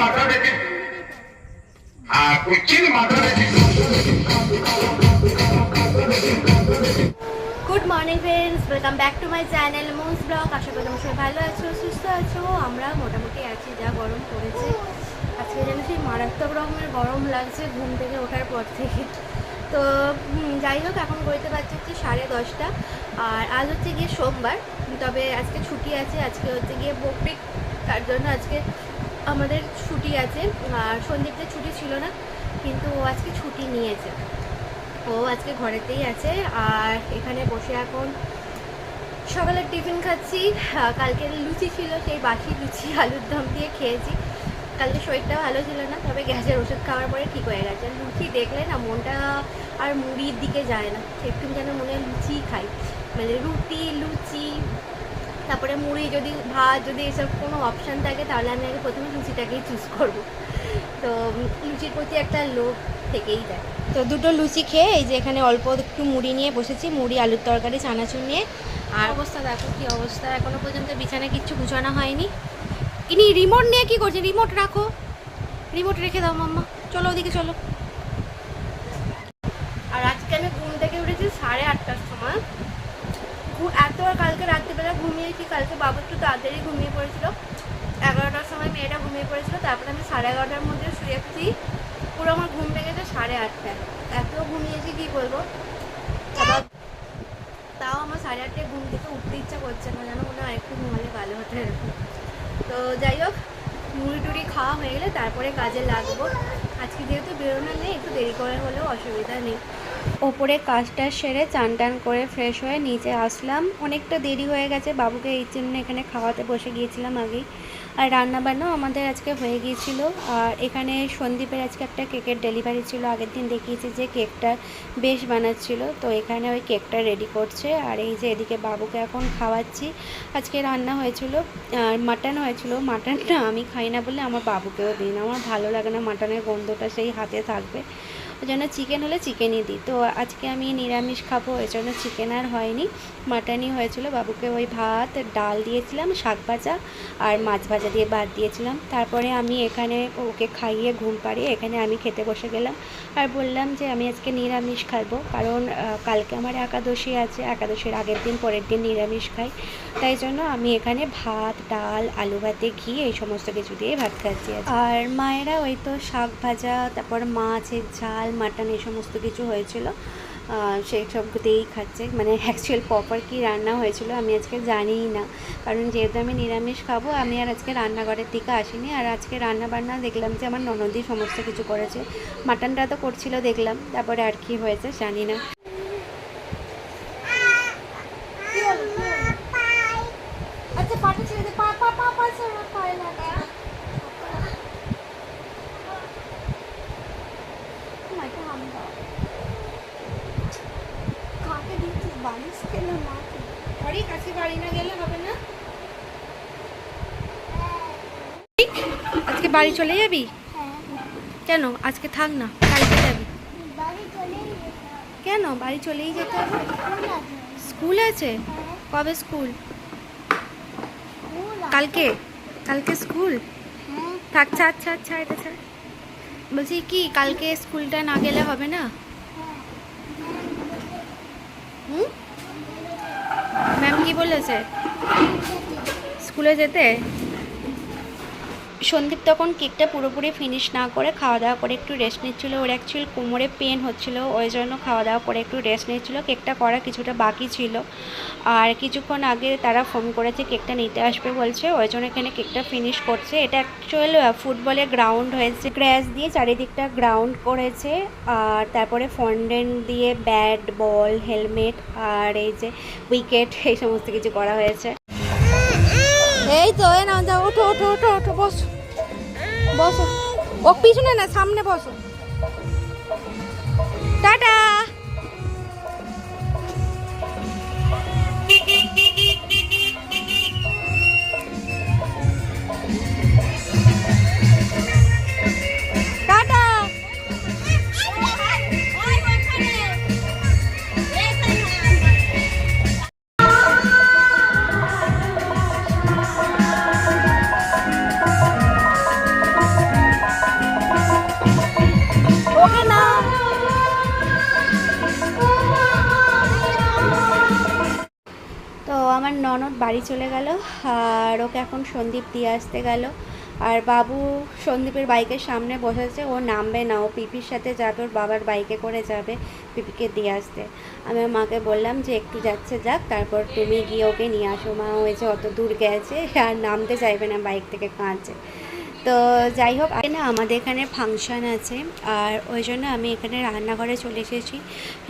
মাথা আর কুচির মাথা good morning friends welcome back to my channel Moon's vlog আশা করি তোমরা সবাই ভালো আছো, সুস্থ আছো। আমরা মোটামুটি আছি যা গরম পড়েছে। আজকে যেন সেই মারাত্মক রকমের গরম লাগছে ঘুম থেকে ওঠার পর থেকে। তো যাই হোক, এখন বলতে পারছি হচ্ছে সাড়ে দশটা। আর আজ হচ্ছে গিয়ে সোমবার। তবে আজকে ছুটি আছে, আজকে হচ্ছে গিয়ে বকরিক। তার জন্য আজকে আমাদের ছুটি আছে, আর সন্দীপদের ছুটি ছিল না, কিন্তু ও আজকে ছুটি নিয়েছে। ও আজকে ঘরেতেই আছে, আর এখানে বসে এখন সকালের টিফিন খাচ্ছি কালকে লুচি ছিল, সেই বাসি লুচি, আলুর দম দিয়ে খেয়েছি। কালকে শরীরটা ভালো ছিল না, তবে গ্যাসের ওষুধ খাওয়ার পরে ঠিক হয়ে গেছে। লুচি দেখলে না, মনটা আর মুড়ির দিকে যায় না, একটু যেন মনে হয় লুচি খাই। মানে রুটি, লুচি তারপরে মুড়ি যদি ভাত যদি এসব কোনো অপশান থাকে তাহলে আমি আগে প্রথমে লুচিটাকেই চুজ করব। তো লুচির প্রতি একটা লোভ থেকেই যায়। তো দুটো লুচি খেয়ে এই যে এখানে অল্প একটু মুড়ি নিয়ে বসেছি মুড়ি আলুর তরকারি চানাচুর নিয়ে। আর অবস্থা দেখো কি অবস্থা এখনও পর্যন্ত বিছানায় কিচ্ছু গুছানো হয়নি। ইনি রিমোট নিয়ে কি করছে? রিমোট রাখো। রিমোট রেখে দাও মাম্মা। চলো ওদিকে চলো। আর আজকে আমি ঘুম থেকে উঠেছি সাড়ে আটটার সময়। এত কালকে রাত্রিবেলা ঘুমিয়েছি কালকে বাবু একটু তাড়াতাড়ি ঘুমিয়ে পড়েছিল? এগারোটার সময় মেয়েটা ঘুমিয়ে পড়েছিল, তারপরে আমি সাড়ে এগারোটার মধ্যে শুয়েছি পুরো আমার ঘুম ভেঙেছে সাড়ে আটটায়। এত ঘুমিয়েছি, কি বলব? তাও আমার সাড়ে আটটায় ঘুম থেকে উঠতে ইচ্ছা করছে না, যেন মনে হয় একটু ঘুমালে ভালো হতো এরকম। তো যাই হোক, মুড়ি টুড়ি খাওয়া হয়ে গেলে তারপরে কাজে লাগবো। আজকে যেহেতু বেরোনো নেই, একটু দেরি করে হলেও অসুবিধা নেই। ওপরে কাজটা সেরে চান টান করে ফ্রেশ হয়ে নিচে আসলাম। অনেকটা দেরি হয়ে গেছে, বাবুকে এই জন্য এখানে খাওয়াতে বসে গিয়েছিলাম আগেই। আর রান্নাবান্নাও আমাদের আজকে হয়ে গিয়েছিল। আর এখানে সন্দীপের আজকে একটা কেকের ডেলিভারি ছিল, আগের দিন দেখিয়েছি যে কেকটা বেশ বানাচ্ছিল। তো এখানে ওই কেকটা রেডি করছে। আর এই যে এদিকে বাবুকে এখন খাওয়াচ্ছি। আজকে রান্না হয়েছিল, আর মাটন হয়েছিল। মাটনটা আমি খাই না বলে আমার বাবুকেও দিই না। আমার ভালো লাগে না মাটনের গন্ধটা সেই হাতে থাকবে। ওই জন্য চিকেন হলে চিকেনই দিই। তো আজকে আমি নিরামিষ খাব ওই জন্য চিকেন আর হয়নি। মাটনই হয়েছিল। বাবুকে ওই ভাত, ডাল দিয়েছিলাম, শাক ভাজা আর মাছ ভাজা দিয়ে ভাত দিয়েছিলাম। তারপরে আমি এখানে ওকে খাইয়ে ঘুম পাড়িয়ে এখানে আমি খেতে বসে গেলাম। আর বললাম যে আমি আজকে নিরামিষ খাব, কারণ কালকে আমার একাদশী আছে। একাদশীর আগের দিন, পরের দিন নিরামিষ খাই। তাই জন্য আমি এখানে ভাত, ডাল আলু ভাতে ঘি, এই সমস্ত কিছু দিয়ে ভাত খাচ্ছি আর মায়েরা ওই তো শাক ভাজা, তারপর মাছের ঝাল মাটন এই সমস্ত কিছু হয়েছিল। সেই সব দিয়েই খাচ্ছে। মানে অ্যাকচুয়াল প্রপার কি রান্না হয়েছিল আমি আজকে জানিই না। কারণ যেহেতু আমি নিরামিষ খাব, আমি আর আজকে রান্নাঘরের দিকে আসিনি। আর আজকে রান্না বান্না দেখলাম যে আমার ননদি সমস্ত কিছু করেছে। মাটনটা তো করছিল দেখলাম, তারপরে আর কি হয়েছে জানি না। মাকে কাকে দিচ্ছিস বালিশ কেন মাকে বাড়ি কাছে বাড়ি না গেলে হবে না? আজকে বাড়ি চলে যাবি? কেন? আজকে থাক না কালকে যাবি। কেন? বাড়ি চলেই যেতে হবে? স্কুল আছে? কবে স্কুল? কালকে? কালকে স্কুল? থাকছে আচ্ছা আচ্ছা এটা ছাড়। বলছি কি কালকে স্কুলটা না গেলে হবে না? হুম? ম্যাম কি বলেছে? স্কুলে যেতে? সন্দীপ তখন কেকটা পুরোপুরি ফিনিশ না করে খাওয়া দাওয়া করে একটু রেস্ট নিচ্ছিল। ওর অ্যাকচুয়াল কোমরে পেন হচ্ছিল, ওই জন্য খাওয়া দাওয়া করে একটু রেস্ট নিচ্ছিল। কেকটা করা কিছুটা বাকি ছিল। আর কিছুক্ষণ আগে তারা ফোন করেছে, কেকটা নিতে আসবে, বলছে। ওই জন্য এখানে কেকটা ফিনিশ করছে। এটা অ্যাকচুয়াল ফুটবলের গ্রাউন্ড হয়েছে। গ্র্যাস দিয়ে চারিদিকটা গ্রাউন্ড করেছে। আর তারপরে ফন্ডেন্ট দিয়ে ব্যাট বল হেলমেট আর এই যে উইকেট এই সমস্ত কিছু করা হয়েছে। এই তো এ না যাও ওঠো ওঠো ওঠো ওঠো, বসো। বসো। ও, পিছনে না, সামনে বসো। টাটা! ননদ বাড়ি চলে গেল আর ওকে এখন সন্দীপ দিয়ে আসতে গেল। আর বাবু সন্দীপের বাইকের সামনে বসেছে, ও নামবে না, ও পিপির সাথে যাবে, ওর বাবার বাইকে করে যাবে পিপিকে দিয়ে আসতে। আমি মাকে বললাম যে, একটু যাচ্ছে যাক, তারপর তুমি গিয়ে ওকে নিয়ে আসো। মা হয়েছে অত দূর গেছে, আর নামতে চাইবে না বাইক থেকে কাঁদছে। তো যাই হোক না আমাদের এখানে ফাংশান আছে, আর ওই জন্য আমি এখানে রান্নাঘরে চলে এসেছি।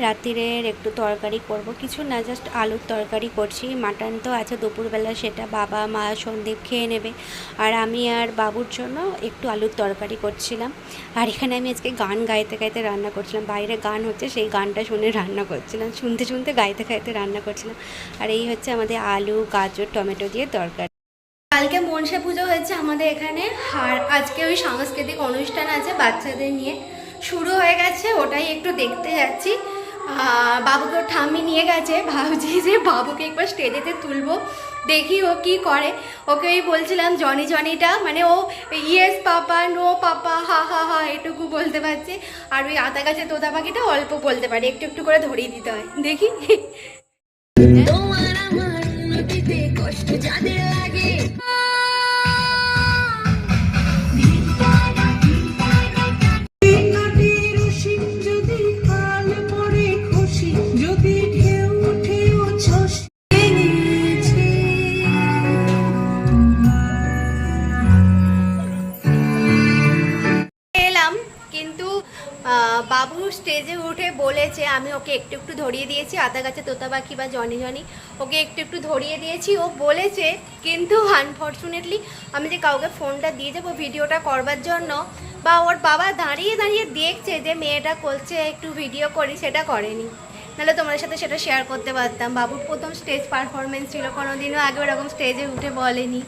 রাত্রিরের একটু তরকারি করব। কিছু না জাস্ট আলুর তরকারি করছি। মাটন তো আছে দুপুরবেলা, সেটা বাবা, মা, সন্দীপ খেয়ে নেবে। আর আমি আর বাবুর জন্য একটু আলুর তরকারি করছিলাম। আর এখানে আমি আজকে গান গাইতে গাইতে রান্না করছিলাম। বাইরে গান হচ্ছে, সেই গানটা শুনে রান্না করছিলাম। শুনতে শুনতে গাইতে গাইতে রান্না করছিলাম। আর এই হচ্ছে আমাদের আলু, গাজর, টমেটো দিয়ে তরকারি। মনসা পুজো হয়েছে আমাদের এখানে। আর আজকে ওই সাংস্কৃতিক অনুষ্ঠান আছে বাচ্চাদের নিয়ে। শুরু হয়ে গেছে, ওটাই একটু দেখতে যাচ্ছি। বাবুকে ঠাম্মি নিয়ে গেছে। ভাবছি যে বাবুকে একবার স্টেজেতে তুলবো, দেখি ও কি করে। ওকে ওই বলছিলাম, জনি, জনিটা। মানে ও ইয়েস পাপা নো পাপা হা হা হা এটুকু বলতে পারছে। আর ওই আতা গাছে তোতা পাখিটা অল্প বলতে পারে, একটু একটু করে ধরিয়ে দিতে হয়। দেখি। স্টেজে উঠে বলেছে, আমি ওকে একটু একটু ধরিয়ে দিয়েছি, আদা গাছে তোতা পাখি বা জনি জনি, ওকে একটু একটু ধরিয়ে দিয়েছি। ও বলেছে, কিন্তু আনফর্চুনেটলি আমি যে কাউকে ফোনটা দিয়ে যাব, ভিডিওটা করবার জন্য, বা ওর বাবা দাঁড়িয়ে দাঁড়িয়ে দেখছে যে মেয়েটা করছে, একটু ভিডিও করি, সেটা করেনি। নাহলে তোমাদের সাথে সেটা শেয়ার করতে পারতাম। বাবুর প্রথম স্টেজ পারফরমেন্স ছিল, কোনোদিনও আগে ওরকম স্টেজে উঠে বলেনি।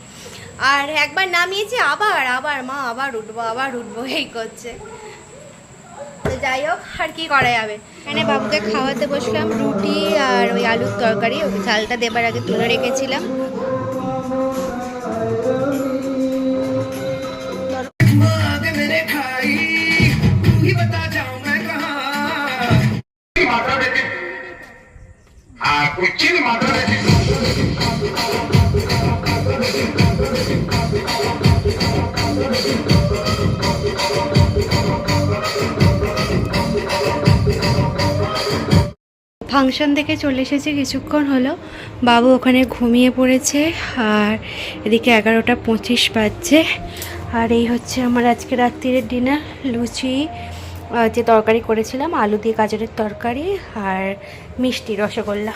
আর একবার নামিয়েছি, আবার আবার মা, আবার উঠবো আবার উঠবো, এই করছে। তো যাই হোক, আর কি করা যাবে? এখানে বাবুকে খাওয়াতে বসলাম, রুটি আর ওই আলুর তরকারি ঝালটা দেবার আগে তুলে রেখেছিলাম। ফাংশন থেকে চলে এসেছি কিছুক্ষণ হলো। বাবু ওখানে ঘুমিয়ে পড়েছে আর এদিকে এগারোটা পঁচিশ বাজছে। আর এই হচ্ছে আমার আজকে রাত্রির ডিনার। লুচি যে তরকারি করেছিলাম, আলু দিয়ে গাজরের তরকারি আর মিষ্টি রসগোল্লা।